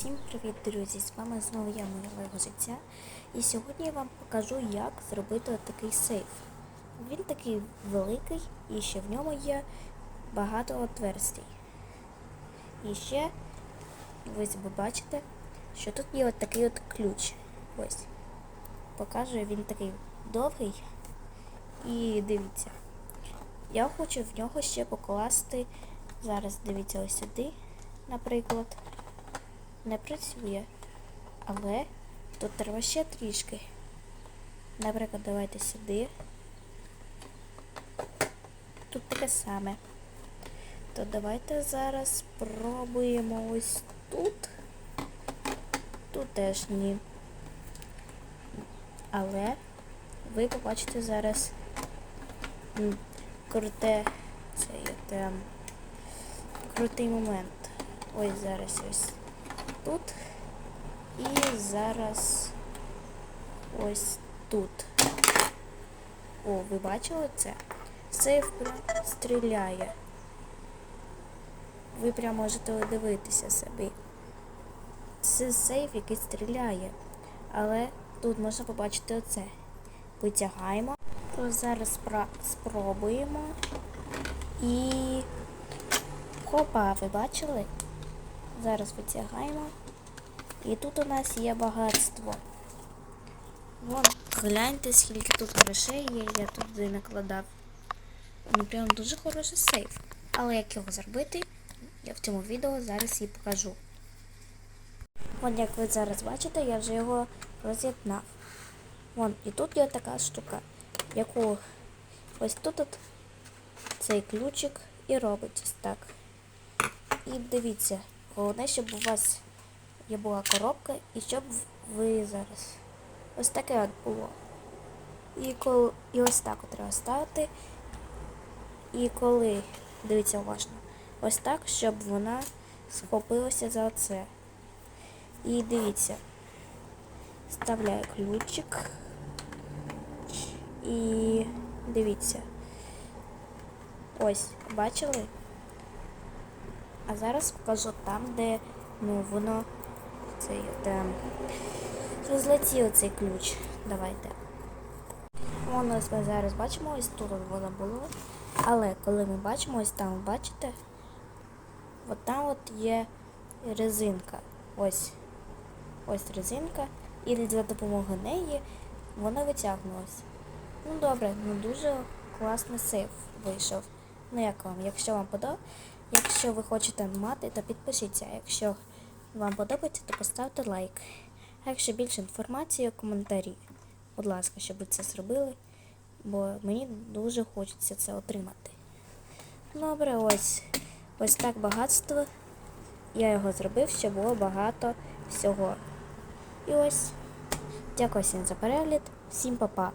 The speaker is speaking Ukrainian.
Всім привіт, друзі! З вами знову я, моє Лего життя. І сьогодні я вам покажу, як зробити такий сейф. Він такий великий і ще в ньому є багато отверстій. І ще, ось ви бачите, що тут є от такий от ключ. Ось. Показую, він такий довгий. І дивіться. Я хочу в нього ще покласти. Зараз дивіться ось сюди, наприклад не працює. Але тут треба ще трішки. Наприклад, давайте сюди. Тут таке саме. То давайте зараз спробуємо ось тут. Тут теж ні. Але ви побачите зараз круте цей от, ем, крутий момент. Ось зараз ось тут. І зараз ось тут. О, ви бачили це? Сейф стріляє. Ви прям можете дивитися собі. Це сейф, який стріляє. Але тут можна побачити оце. Витягаємо. То зараз спробуємо. І... Хопа, ви бачили? Зараз витягаємо. І тут у нас є багатство. Вон, гляньте, скільки тут грошей є, я туди накладав. Ну прям дуже хороший сейф. Але як його зробити, я в цьому відео зараз і покажу. Вон, як ви зараз бачите, я вже його роз'єднав. Вон, і тут є така штука, яку ось тут от цей ключик і робить ось так. І дивіться, головне, щоб у вас є була коробка і щоб ви зараз ось таке от було. І коли і ось так треба ставити. І коли, дивіться уважно, ось так, щоб вона схопилася за це. І дивіться, вставляю ключик. І дивіться. Ось, бачили? А зараз покажу там, де ну, воно цей де розлетів цей ключ. Давайте. Воно ось ми зараз бачимо, ось тут воно було. Але коли ми бачимо, ось там, бачите, от там от є резинка. Ось. Ось резинка. І за допомогою неї вона витягнулась. Ну добре, ну дуже класний сейф вийшов. Ну як вам? Якщо вам подобається, якщо ви хочете мати, то підпишіться. Якщо вам подобається, то поставте лайк. А якщо більше інформації, коментарі. Будь ласка, щоб ви це зробили, бо мені дуже хочеться це отримати. Добре, ось ось так багатство. Я його зробив, щоб було багато всього. І ось. Дякую всім за перегляд. Всім па-па.